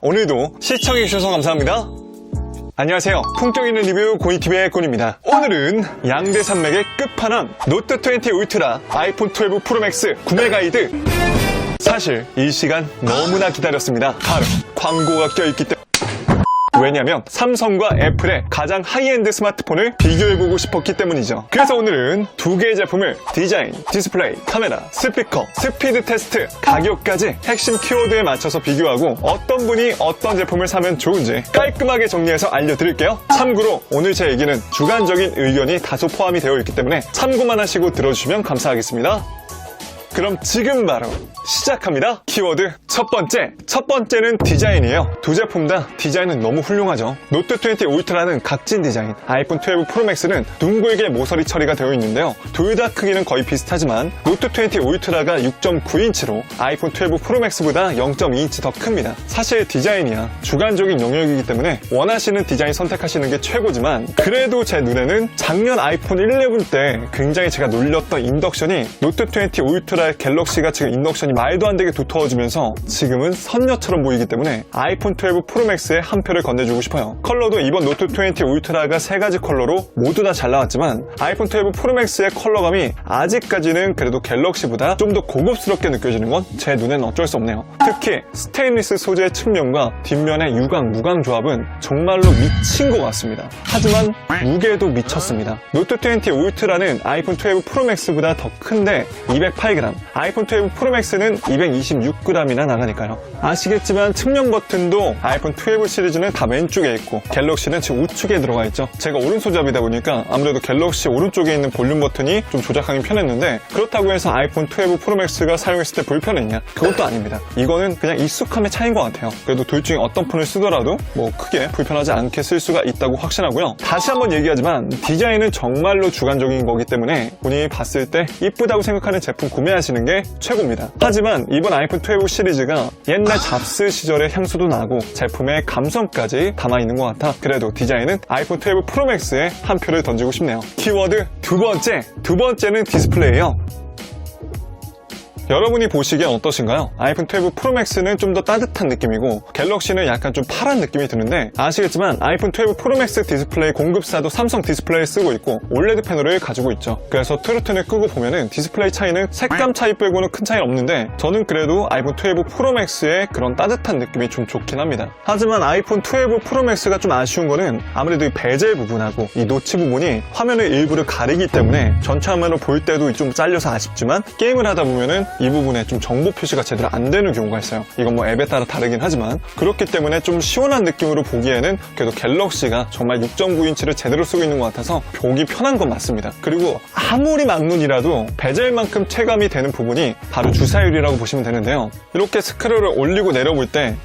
오늘도 시청해주셔서 감사합니다. 안녕하세요. 품격 있는 리뷰 고이티비의 꾼입니다. 오늘은 양대 산맥의 끝판왕 노트20 울트라 아이폰 12 프로맥스 구매 가이드 사실 이 시간 너무나 기다렸습니다. 바로 광고가 껴있기 때문에 왜냐면 삼성과 애플의 가장 하이엔드 스마트폰을 비교해보고 싶었기 때문이죠. 그래서 오늘은 두 개의 제품을 디자인, 디스플레이, 카메라, 스피커, 스피드 테스트, 가격까지 핵심 키워드에 맞춰서 비교하고 어떤 분이 어떤 제품을 사면 좋은지 깔끔하게 정리해서 알려드릴게요. 참고로 오늘 제 얘기는 주관적인 의견이 다소 포함이 되어 있기 때문에 참고만 하시고 들어주시면 감사하겠습니다. 그럼 지금 바로 시작합니다. 키워드 첫 번째. 첫 번째는 디자인이에요. 두 제품 다 디자인은 너무 훌륭하죠. 노트 20 울트라는 각진 디자인, 아이폰 12 프로맥스는 둥글게 모서리 처리가 되어 있는데요. 둘 다 크기는 거의 비슷하지만 노트 20 울트라가 6.9인치로 아이폰 12 프로맥스보다 0.2인치 더 큽니다. 사실 디자인이야 주관적인 영역이기 때문에 원하시는 디자인 선택하시는 게 최고지만 그래도 제 눈에는 작년 아이폰 11 때 굉장히 제가 놀렸던 인덕션이 노트 20 울트라 의 갤럭시가 지금 인덕션이 말도 안 되게 두터워지면서 지금은 선녀처럼 보이기 때문에 아이폰 12 프로맥스에 한 표를 건네주고 싶어요. 컬러도 이번 노트 20 울트라가 세 가지 컬러로 모두 다 잘 나왔지만 아이폰 12 프로맥스의 컬러감이 아직까지는 그래도 갤럭시보다 좀 더 고급스럽게 느껴지는 건 제 눈에는 어쩔 수 없네요. 특히 스테인리스 소재의 측면과 뒷면의 유광, 무광 조합은 정말로 미친 것 같습니다. 하지만 무게도 미쳤습니다. 노트 20 울트라는 아이폰 12 프로맥스보다 더 큰데 208g, 아이폰 12 프로맥스는 226g이나 나가니까요. 아시겠지만 측면 버튼도 아이폰 12 시리즈는 다 왼쪽에 있고 갤럭시는 지금 우측에 들어가 있죠. 제가 오른손잡이다 보니까 아무래도 갤럭시 오른쪽에 있는 볼륨 버튼이 좀 조작하기 편했는데 그렇다고 해서 아이폰 12 프로맥스가 사용했을 때 불편했냐? 그것도 아닙니다. 이거는 그냥 익숙함의 차이인 것 같아요. 그래도 둘 중에 어떤 폰을 쓰더라도 뭐 크게 불편하지 않게 쓸 수가 있다고 확신하고요. 다시 한번 얘기하지만 디자인은 정말로 주관적인 거기 때문에 본인이 봤을 때 이쁘다고 생각하는 제품 구매하 시는 게 최고입니다. 하지만 이번 아이폰 12 시리즈가 옛날 잡스 시절의 향수도 나고 제품의 감성까지 담아있는 것 같아 그래도 디자인은 아이폰 12 프로 맥스에 한 표를 던지고 싶네요. 키워드 두 번째, 두 번째는 디스플레이예요. 여러분이 보시기엔 어떠신가요? 아이폰 12 프로맥스는 좀 더 따뜻한 느낌이고 갤럭시는 약간 좀 파란 느낌이 드는데 아시겠지만 아이폰 12 프로맥스 디스플레이 공급사도 삼성 디스플레이 쓰고 있고 올레드 패널을 가지고 있죠. 그래서 트루튼을 끄고 보면은 디스플레이 차이는 색감 차이 빼고는 큰 차이는 없는데 저는 그래도 아이폰 12 프로맥스의 그런 따뜻한 느낌이 좀 좋긴 합니다. 하지만 아이폰 12 프로맥스가 좀 아쉬운 거는 아무래도 이 베젤 부분하고 이 노치 부분이 화면의 일부를 가리기 때문에 전체 화면을 볼 때도 좀 잘려서 아쉽지만 게임을 하다 보면은 이 부분에 좀 정보 표시가 제대로 안 되는 경우가 있어요. 이건 뭐 앱에 따라 다르긴 하지만 그렇기 때문에 좀 시원한 느낌으로 보기에는 그래도 갤럭시가 정말 6.9인치를 제대로 쓰고 있는 것 같아서 보기 편한 건 맞습니다. 그리고 아무리 막눈이라도 베젤만큼 체감이 되는 부분이 바로 주사율이라고 보시면 되는데요. 이렇게 스크롤을 올리고 내려볼 때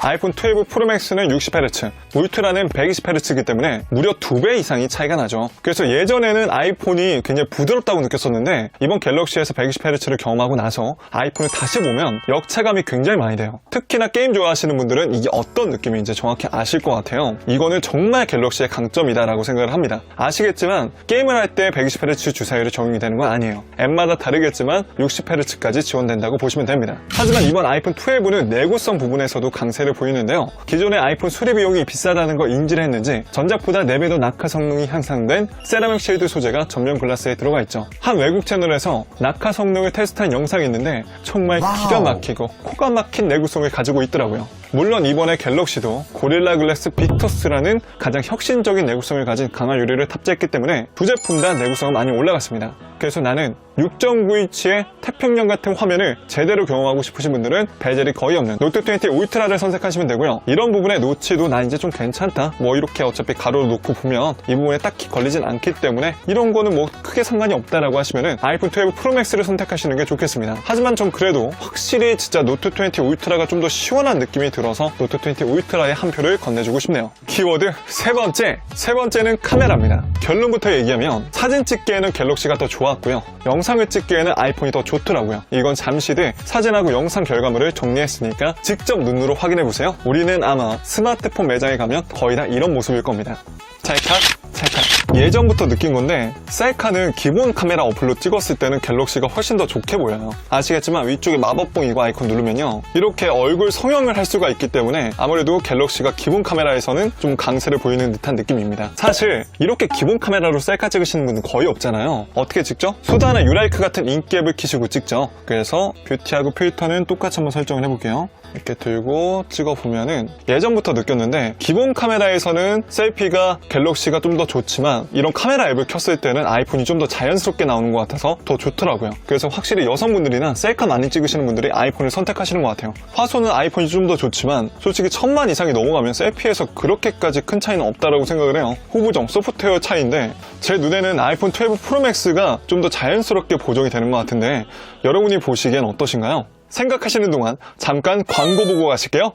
아이폰 12 프로맥스는 60Hz, 울트라는 120Hz이기 때문에 무려 2배 이상이 차이가 나죠. 그래서 예전에는 아이폰이 굉장히 부드럽다고 느꼈었는데 이번 갤럭시에서 120Hz를 경험하고 나서 아이폰을 다시 보면 역차감이 굉장히 많이 돼요. 특히나 게임 좋아하시는 분들은 이게 어떤 느낌인지 정확히 아실 것 같아요. 이거는 정말 갤럭시의 강점이다라고 생각을 합니다. 아시겠지만 게임을 할 때 120Hz 주사율이 적용이 되는 건 아니에요. 앱마다 다르겠지만 60Hz까지 지원된다고 보시면 됩니다. 하지만 이번 아이폰 12는 내구성 부분에서도 강세를 보이는데요. 기존의 아이폰 수리 비용이 비싸다는 걸 인지를 했는지 전작보다 4배 더 낙하 성능이 향상된 세라믹 쉴드 소재가 전면 글라스에 들어가 있죠. 한 외국 채널에서 낙하 성능을 테스트한 영상이 있는데 정말 기가 막히고 코가 막힌 내구성을 가지고 있더라고요. 물론 이번에 갤럭시도 고릴라 글래스 빅터스라는 가장 혁신적인 내구성을 가진 강화 유리를 탑재했기 때문에 두 제품 다 내구성은 많이 올라갔습니다. 그래서 나는 6.9인치의 태평양 같은 화면을 제대로 경험하고 싶으신 분들은 베젤이 거의 없는 노트 20 울트라를 선택하시면 되고요. 이런 부분의 노치도 나 이제 좀 괜찮다. 뭐 이렇게 어차피 가로로 놓고 보면 이 부분에 딱히 걸리진 않기 때문에 이런 거는 뭐 크게 상관이 없다라고 하시면은 아이폰 12 프로맥스를 선택하시는 게 좋겠습니다. 하지만 전 그래도 확실히 진짜 노트 20 울트라가 좀 더 시원한 느낌이 들어서 노트 20 울트라에 한 표를 건네주고 싶네요. 키워드 세 번째. 세 번째는 카메라입니다. 결론부터 얘기하면 사진 찍기에는 갤럭시가 더 좋았고요. 영상을 찍기에는 아이폰이 더 좋더라고요. 이건 잠시 뒤 사진하고 영상 결과물을 정리했으니까 직접 눈으로 확인해보세요. 우리는 아마 스마트폰 매장에 가면 거의 다 이런 모습일 겁니다. 찰칵, 찰칵. 예전부터 느낀 건데 셀카는 기본 카메라 어플로 찍었을 때는 갤럭시가 훨씬 더 좋게 보여요. 아시겠지만 위쪽에 마법봉 이거 아이콘 누르면요. 이렇게 얼굴 성형을 할 수가 있기 때문에 아무래도 갤럭시가 기본 카메라에서는 좀 강세를 보이는 듯한 느낌입니다. 사실 이렇게 기본 카메라로 셀카 찍으시는 분은 거의 없잖아요. 어떻게 찍죠? 수다나 유라이크 같은 인기 앱을 키시고 찍죠. 그래서 뷰티하고 필터는 똑같이 한번 설정을 해볼게요. 이렇게 들고 찍어보면은 예전부터 느꼈는데 기본 카메라에서는 셀피가 갤럭시가 좀 더 좋지만 이런 카메라 앱을 켰을 때는 아이폰이 좀 더 자연스럽게 나오는 것 같아서 더 좋더라고요. 그래서 확실히 여성분들이나 셀카 많이 찍으시는 분들이 아이폰을 선택하시는 것 같아요. 화소는 아이폰이 좀 더 좋지만 솔직히 천만 이상이 넘어가면 셀피에서 그렇게까지 큰 차이는 없다라고 생각을 해요. 후보정, 소프트웨어 차이인데 제 눈에는 아이폰 12 프로맥스가 좀 더 자연스럽게 보정이 되는 것 같은데 여러분이 보시기엔 어떠신가요? 생각하시는 동안 잠깐 광고 보고 가실게요.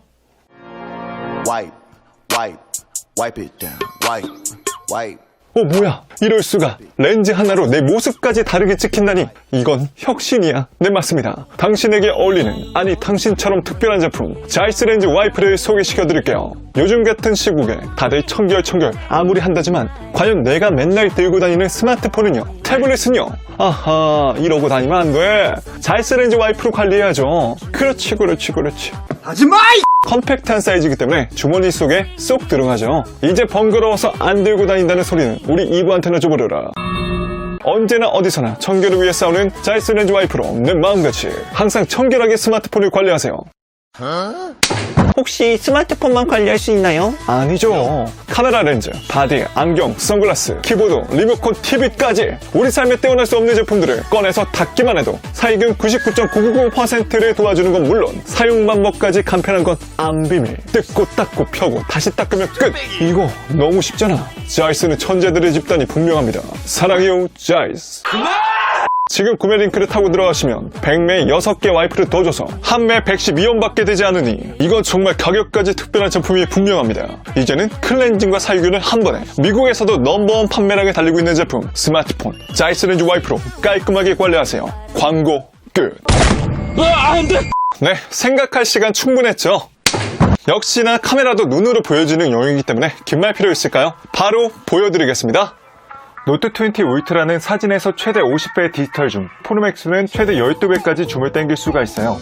wipe, wipe, wipe it down, wipe, wipe. 어, 뭐야. 이럴 수가. 렌즈 하나로 내 모습까지 다르게 찍힌다니. 이건 혁신이야. 네, 맞습니다. 당신에게 어울리는, 아니, 당신처럼 특별한 제품, 자이스 렌즈 와이프를 소개시켜 드릴게요. 요즘 같은 시국에 다들 청결청결 아무리 한다지만, 과연 내가 맨날 들고 다니는 스마트폰은요? 태블릿은요? 아하, 이러고 다니면 안 돼. 자이스 렌즈 와이프로 관리해야죠. 그렇지, 그렇지, 그렇지. 컴팩트한 사이즈이기 때문에 주머니 속에 쏙 들어가죠. 이제 번거로워서 안 들고 다닌다는 소리는 우리 이브한테나 줘버려라. 언제나 어디서나 청결을 위해 싸우는 자이스 렌즈 와이프로 내 마음같이 항상 청결하게 스마트폰을 관리하세요. 혹시 스마트폰만 관리할 수 있나요? 아니죠. 카메라 렌즈, 바디, 안경, 선글라스, 키보드, 리모컨, TV까지 우리 삶에 떼어낼 수 없는 제품들을 꺼내서 닫기만 해도 사익은 99.999%를 도와주는 건 물론 사용 방법까지 간편한 건 안 비밀. 뜯고 닦고 펴고 다시 닦으면 끝. 이거 너무 쉽잖아. 자이스는 천재들의 집단이 분명합니다. 사랑해요, 자이스. 지금 구매 링크를 타고 들어가시면 100매 6개 와이프를 더 줘서 한 매 112원 받게 되지 않으니 이건 정말 가격까지 특별한 제품이 분명합니다. 이제는 클렌징과 살균을 한 번에 미국에서도 넘버원 판매량에 달리고 있는 제품 스마트폰 자이스 렌즈 와이프로 깔끔하게 관리하세요. 광고 끝. 네, 생각할 시간 충분했죠? 역시나 카메라도 눈으로 보여지는 용이기 때문에 긴 말 필요 있을까요? 바로 보여드리겠습니다. 노트 20 울트라는 사진에서 최대 50배의 디지털 줌, 프로맥스는 최대 12배까지 줌을 당길 수가 있어요.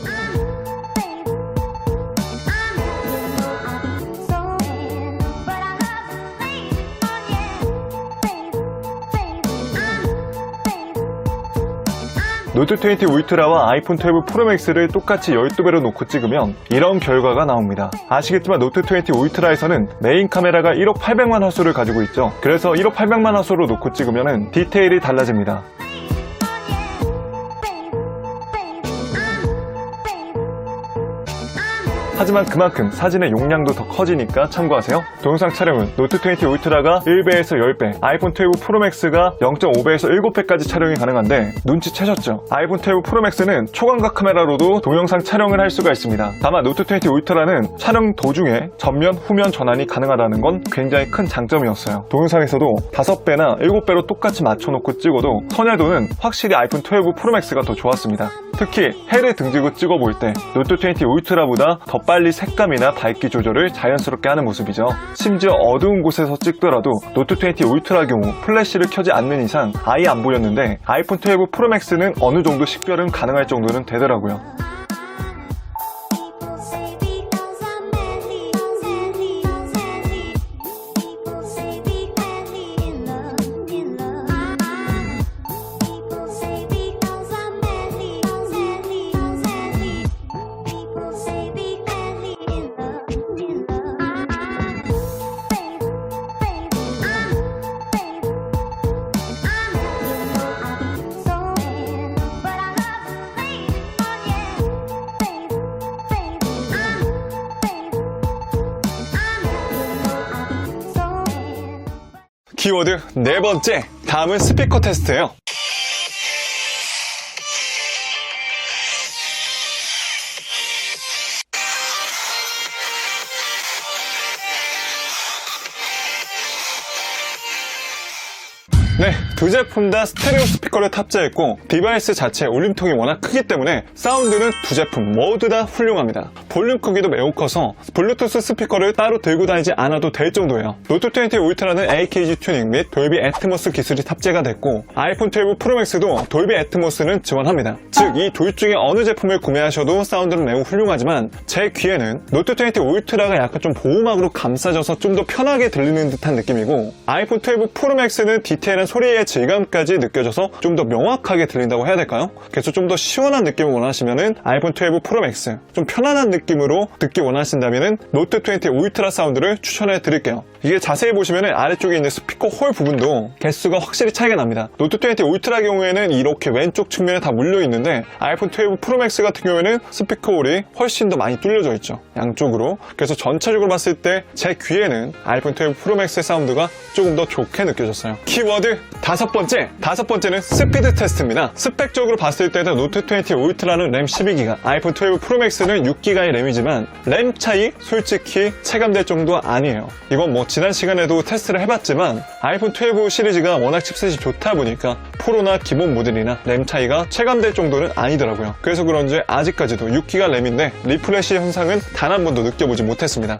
노트 20 울트라와 아이폰 12 프로맥스를 똑같이 12배로 놓고 찍으면 이런 결과가 나옵니다. 아시겠지만 노트 20 울트라에서는 메인 카메라가 1억 800만 화소를 가지고 있죠. 그래서 1억 800만 화소로 놓고 찍으면 디테일이 달라집니다. 하지만 그만큼 사진의 용량도 더 커지니까 참고하세요. 동영상 촬영은 노트 20 울트라가 1배에서 10배, 아이폰 12 프로맥스가 0.5배에서 7배까지 촬영이 가능한데 눈치채셨죠? 아이폰 12 프로맥스는 초광각 카메라로도 동영상 촬영을 할 수가 있습니다. 다만 노트 20 울트라는 촬영 도중에 전면, 후면 전환이 가능하다는 건 굉장히 큰 장점이었어요. 동영상에서도 5배나 7배로 똑같이 맞춰놓고 찍어도 선열도는 확실히 아이폰 12 프로맥스가 더 좋았습니다. 특히 해를 등지고 찍어볼 때 노트 20 울트라보다 더 빨리 색감이나 밝기 조절을 자연스럽게 하는 모습이죠. 심지어 어두운 곳에서 찍더라도 노트 20 울트라 경우 플래시를 켜지 않는 이상 아예 안 보였는데 아이폰 12 프로 맥스는 어느 정도 식별은 가능할 정도는 되더라고요. 키워드 네 번째, 다음은 스피커 테스트예요. 두 제품 다 스테레오 스피커를 탑재했고 디바이스 자체의 울림통이 워낙 크기 때문에 사운드는 두 제품 모두 다 훌륭합니다. 볼륨 크기도 매우 커서 블루투스 스피커를 따로 들고 다니지 않아도 될 정도예요. 노트 20 울트라는 AKG 튜닝 및 돌비 애트모스 기술이 탑재가 됐고 아이폰 12 프로맥스도 돌비 애트모스는 지원합니다. 즉, 이 둘 중에 어느 제품을 구매하셔도 사운드는 매우 훌륭하지만 제 귀에는 노트 20 울트라가 약간 좀 보호막으로 감싸져서 좀 더 편하게 들리는 듯한 느낌이고 아이폰 12 프로맥스는 디테일한 소리의 질감까지 느껴져서 좀 더 명확하게 들린다고 해야 될까요? 그래서 좀 더 시원한 느낌을 원하시면은 아이폰 12 프로 맥스 좀 편안한 느낌으로 듣기 원하신다면은 노트 20 울트라 사운드를 추천해 드릴게요. 이게 자세히 보시면은 아래쪽에 있는 스피커 홀 부분도 개수가 확실히 차이가 납니다. 노트 20 울트라 경우에는 이렇게 왼쪽 측면에 다 물려 있는데 아이폰 12 프로 맥스 같은 경우에는 스피커 홀이 훨씬 더 많이 뚫려져 있죠. 양쪽으로. 그래서 전체적으로 봤을 때 제 귀에는 아이폰 12 프로 맥스의 사운드가 조금 더 좋게 느껴졌어요. 키워드 다섯 번째. 다섯 번째는 스피드 테스트입니다. 스펙적으로 봤을 때도 노트 20 울트라는 램 12기가, 아이폰 12 프로맥스는 6기가의 램이지만 램 차이 솔직히 체감될 정도 아니에요. 이건 뭐 지난 시간에도 테스트를 해봤지만 아이폰 12 시리즈가 워낙 칩셋이 좋다 보니까 프로나 기본 모델이나 램 차이가 체감될 정도는 아니더라고요. 그래서 그런지 아직까지도 6기가 램인데 리프레시 현상은 단 한 번도 느껴보지 못했습니다.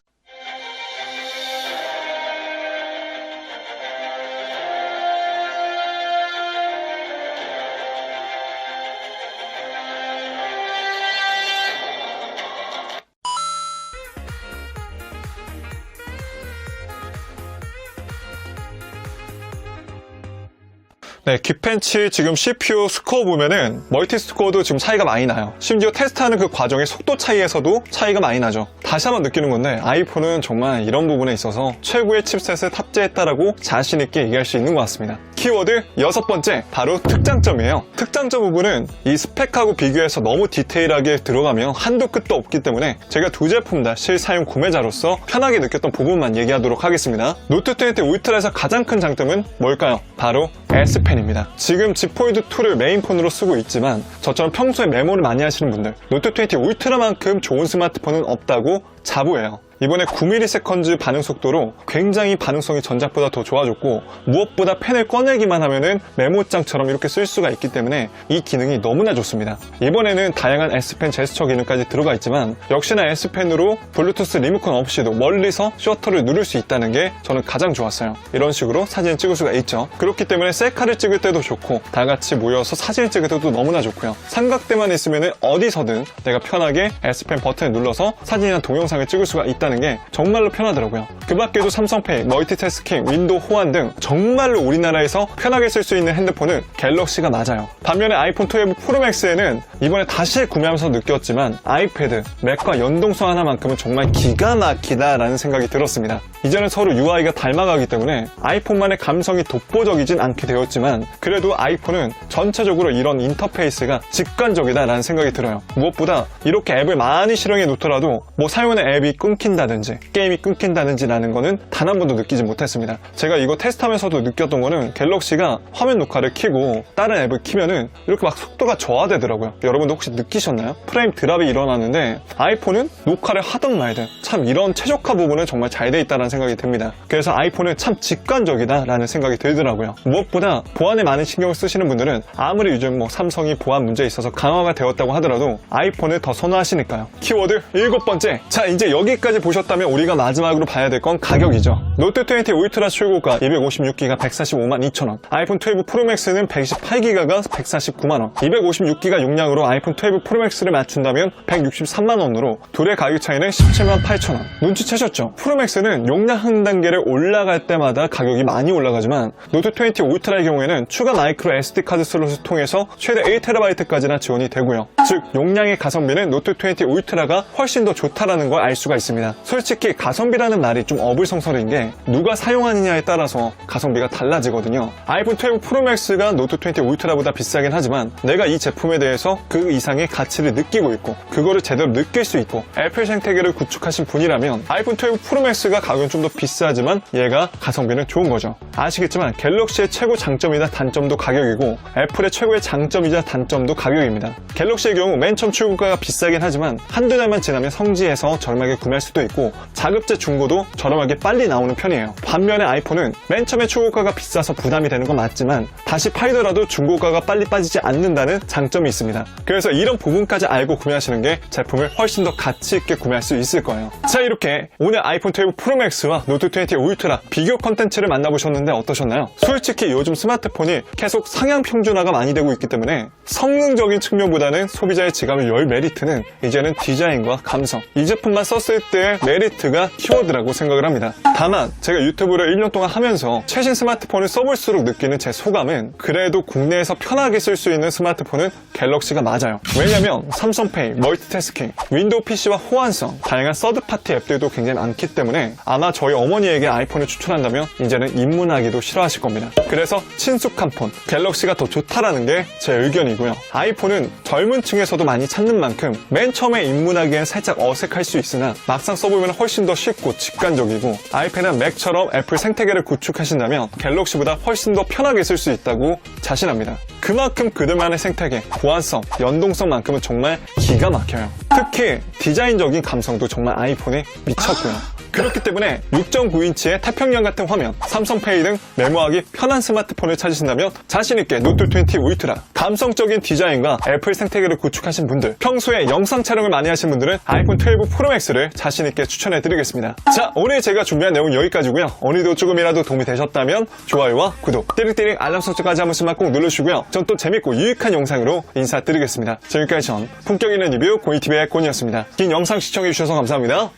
네, 귓펜치 지금 CPU 스코어 보면은 멀티 스코어도 지금 차이가 많이 나요. 심지어 테스트하는 그 과정의 속도 차이에서도 차이가 많이 나죠. 다시 한번 느끼는 건데 아이폰은 정말 이런 부분에 있어서 최고의 칩셋을 탑재했다라고 자신 있게 얘기할 수 있는 것 같습니다. 키워드 여섯 번째 바로 특장점이에요. 특장점 부분은 이 스펙하고 비교해서 너무 디테일하게 들어가면 한도 끝도 없기 때문에 제가 두 제품 다 실사용 구매자로서 편하게 느꼈던 부분만 얘기하도록 하겠습니다. 노트 20 울트라에서 가장 큰 장점은 뭘까요? 바로 S펜입니다. 지금 폴드 2를 메인폰으로 쓰고 있지만 저처럼 평소에 메모를 많이 하시는 분들 노트 20 울트라만큼 좋은 스마트폰은 없다고 자부해요. 이번에 9ms 반응 속도로 굉장히 반응성이 전작보다 더 좋아졌고 무엇보다 펜을 꺼내기만 하면은 메모장처럼 이렇게 쓸 수가 있기 때문에 이 기능이 너무나 좋습니다. 이번에는 다양한 S펜 제스처 기능까지 들어가 있지만 역시나 S펜으로 블루투스 리모컨 없이도 멀리서 셔터를 누를 수 있다는 게 저는 가장 좋았어요. 이런 식으로 사진을 찍을 수가 있죠. 그렇기 때문에 셀카를 찍을 때도 좋고 다 같이 모여서 사진을 찍을 때도 너무나 좋고요. 삼각대만 있으면 어디서든 내가 편하게 S펜 버튼을 눌러서 사진이나 동영상을 찍을 수가 있다는 게 정말로 편하더라고요. 그 밖에도 삼성페이, 멀티태스킹, 윈도우 호환 등 정말로 우리나라에서 편하게 쓸 수 있는 핸드폰은 갤럭시가 맞아요. 반면에 아이폰 12 프로맥스에는 이번에 다시 구매하면서 느꼈지만 아이패드, 맥과 연동성 하나만큼은 정말 기가 막히다라는 생각이 들었습니다. 이제는 서로 UI가 닮아가기 때문에 아이폰만의 감성이 독보적이진 않게 되었지만 그래도 아이폰은 전체적으로 이런 인터페이스가 직관적이다라는 생각이 들어요. 무엇보다 이렇게 앱을 많이 실행해 놓더라도 뭐 사용하는 앱이 끊긴다든지 게임이 끊긴다든지 라는 거는 단 한 번도 느끼지 못했습니다. 제가 이거 테스트하면서도 느꼈던 거는 갤럭시가 화면 녹화를 켜고 다른 앱을 키면은 이렇게 막 속도가 저하되더라고요. 여러분도 혹시 느끼셨나요? 프레임 드랍이 일어나는데 아이폰은 녹화를 하든 말든 참 이런 최적화 부분은 정말 잘 돼 있다는 생각이 듭니다. 그래서 아이폰은 참 직관적이다 라는 생각이 들더라고요. 무엇보다 보안에 많은 신경을 쓰시는 분들은 아무리 요즘 뭐 삼성이 보안 문제에 있어서 강화가 되었다고 하더라도 아이폰을 더 선호하시니까요. 키워드 일곱 번째. 자, 이제 여기까지 보 셨다면 우리가 마지막으로 봐야 될 건 가격이죠. 노트 20 울트라 출고가 256기가 145만 2천원, 아이폰 12 프로맥스는 128기가가 149만원, 256기가 용량으로 아이폰 12 프로맥스를 맞춘다면 163만원으로 둘의 가격 차이는 17만 8천원. 눈치채셨죠? 프로맥스는 용량 한 단계를 올라갈 때마다 가격이 많이 올라가지만 노트 20 울트라의 경우에는 추가 마이크로 SD 카드 슬롯을 통해서 최대 1TB까지나 지원이 되고요. 즉 용량의 가성비는 노트 20 울트라가 훨씬 더 좋다라는 걸 알 수가 있습니다. 솔직히 가성비라는 말이 좀 어불성설인 게 누가 사용하느냐에 따라서 가성비가 달라지거든요. 아이폰 12 프로맥스가 노트 20 울트라보다 비싸긴 하지만 내가 이 제품에 대해서 그 이상의 가치를 느끼고 있고 그거를 제대로 느낄 수 있고 애플 생태계를 구축하신 분이라면 아이폰 12 프로맥스가 가격은 좀 더 비싸지만 얘가 가성비는 좋은 거죠. 아시겠지만 갤럭시의 최고 장점이자 단점도 가격이고 애플의 최고의 장점이자 단점도 가격입니다. 갤럭시의 경우 맨 처음 출고가가 비싸긴 하지만 한두 달만 지나면 성지에서 저렴하게 구매할 수도 수도 있고 자급제 중고도 저렴하게 빨리 나오는 편이에요. 반면에 아이폰은 맨 처음에 출고가가 비싸서 부담이 되는 건 맞지만 다시 팔더라도 중고가가 빨리 빠지지 않는다는 장점이 있습니다. 그래서 이런 부분까지 알고 구매하시는 게 제품을 훨씬 더 가치 있게 구매할 수 있을 거예요. 자 이렇게 오늘 아이폰 12 프로맥스와 노트 20 울트라 비교 컨텐츠를 만나보셨는데 어떠셨나요? 솔직히 요즘 스마트폰이 계속 상향 평준화가 많이 되고 있기 때문에 성능적인 측면보다는 소비자의 지갑을 열 메리트는 이제는 디자인과 감성 이 제품만 썼을 때의 메리트가 키워드라고 생각을 합니다. 다만 제가 유튜브를 1년 동안 하면서 최신 스마트폰을 써볼수록 느끼는 제 소감은 그래도 국내에서 편하게 쓸 수 있는 스마트폰은 갤럭시가 맞아요. 왜냐면 삼성페이, 멀티태스킹, 윈도우 PC와 호환성, 다양한 서드파티 앱들도 굉장히 많기 때문에 아마 저희 어머니에게 아이폰을 추천한다면 이제는 입문하기도 싫어하실 겁니다. 그래서 친숙한 폰, 갤럭시가 더 좋다라는 게 제 의견이고요. 아이폰은 젊은 층에서도 많이 찾는 만큼 맨 처음에 입문하기엔 살짝 어색할 수 있으나 막상 써보면 훨씬 더 쉽고 직관적이고 아이패드나 맥처럼 애플 생태계를 구축하신다면 갤럭시보다 훨씬 더 편하게 쓸 수 있다고 자신합니다. 그만큼 그들만의 생태계, 보안성, 연동성만큼은 정말 기가 막혀요. 특히 디자인적인 감성도 정말 아이폰에 미쳤고요. 그렇기 때문에 6.9인치의 태평양 같은 화면, 삼성페이 등 메모하기 편한 스마트폰을 찾으신다면 자신있게 노트 20 울트라, 감성적인 디자인과 애플 생태계를 구축하신 분들, 평소에 영상 촬영을 많이 하신 분들은 아이폰 12 프로맥스를 자신있게 추천해드리겠습니다. 자, 오늘 제가 준비한 내용 여기까지고요. 오늘도 조금이라도 도움이 되셨다면 좋아요와 구독, 띠링띠링 알람 설정까지 한 번씩만 꼭 눌러주시고요. 전 또 재밌고 유익한 영상으로 인사드리겠습니다. 지금까지 전 품격 있는 리뷰 고이티비의 곤이었습니다. 긴 영상 시청해주셔서 감사합니다.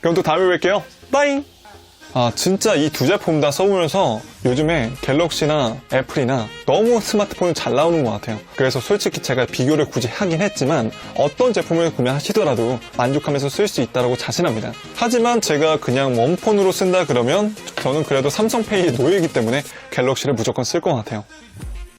그럼 또 다음에 뵐게요. 빠잉! 아, 진짜 이 두 제품 다 써보면서 요즘에 갤럭시나 애플이나 너무 스마트폰이 잘 나오는 것 같아요. 그래서 솔직히 제가 비교를 굳이 하긴 했지만 어떤 제품을 구매하시더라도 만족하면서 쓸 수 있다고 자신합니다. 하지만 제가 그냥 웜폰으로 쓴다 그러면 저는 그래도 삼성페이 노예이기 때문에 갤럭시를 무조건 쓸 것 같아요.